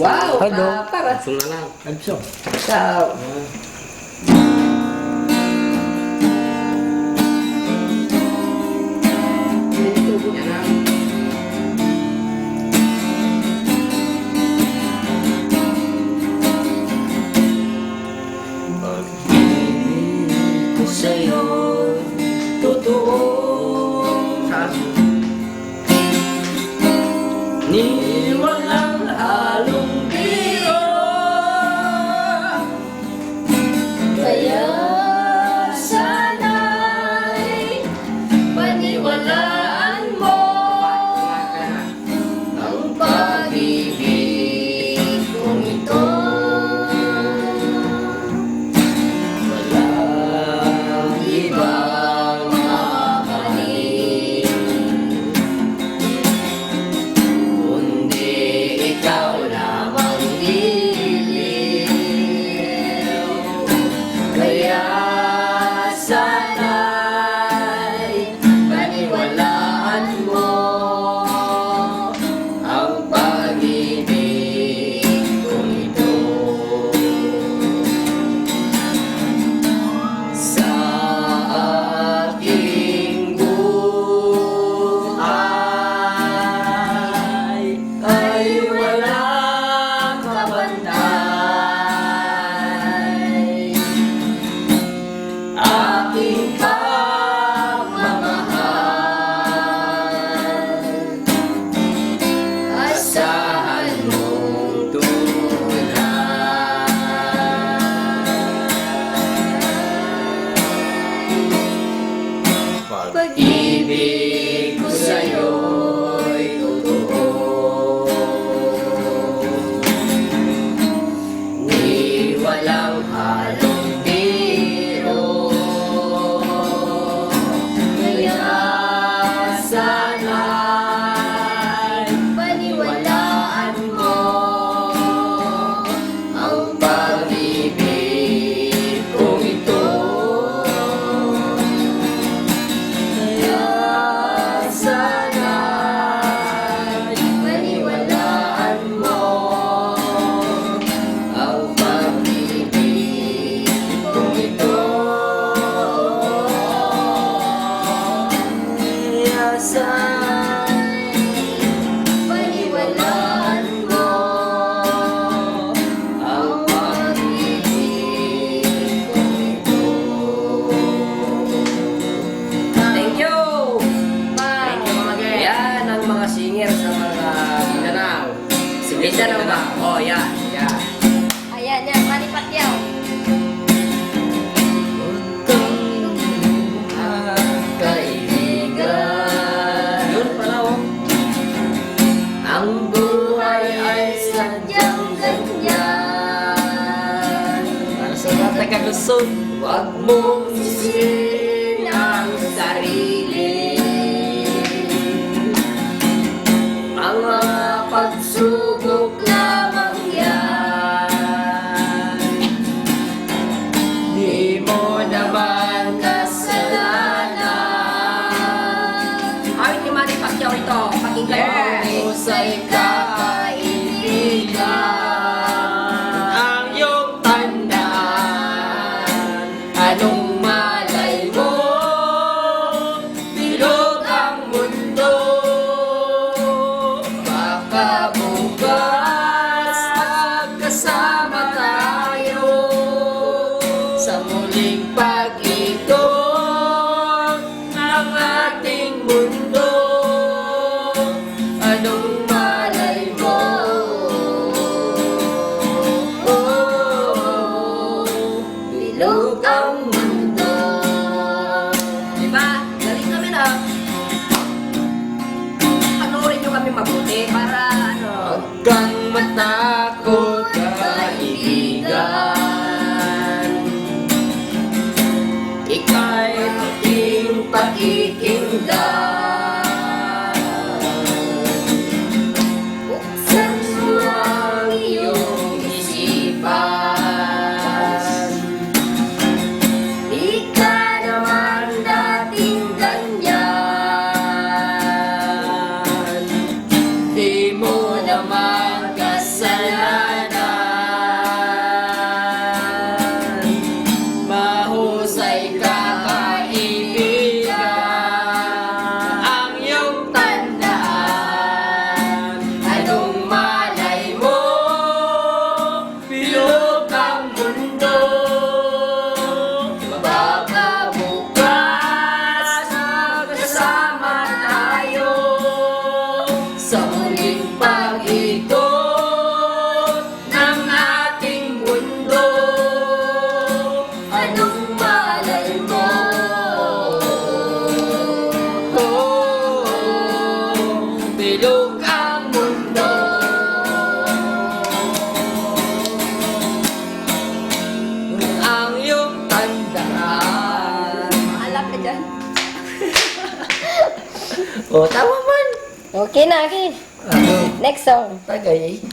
Wow, Hello. Uh, malam. Langsung na lang. Langsung. Ciao. Yeah. Pag-ibig ko sa'yo'y Ni walang halo diba? Oh, yan. Yan. Ayan, yan. Manny Pacquiao. Yun pala, oh. Ang buhay ay sadyang ganyan. Para huwag mong sisihin. oh, tama man. Okay na, okay. Ano? Next song. Tagay.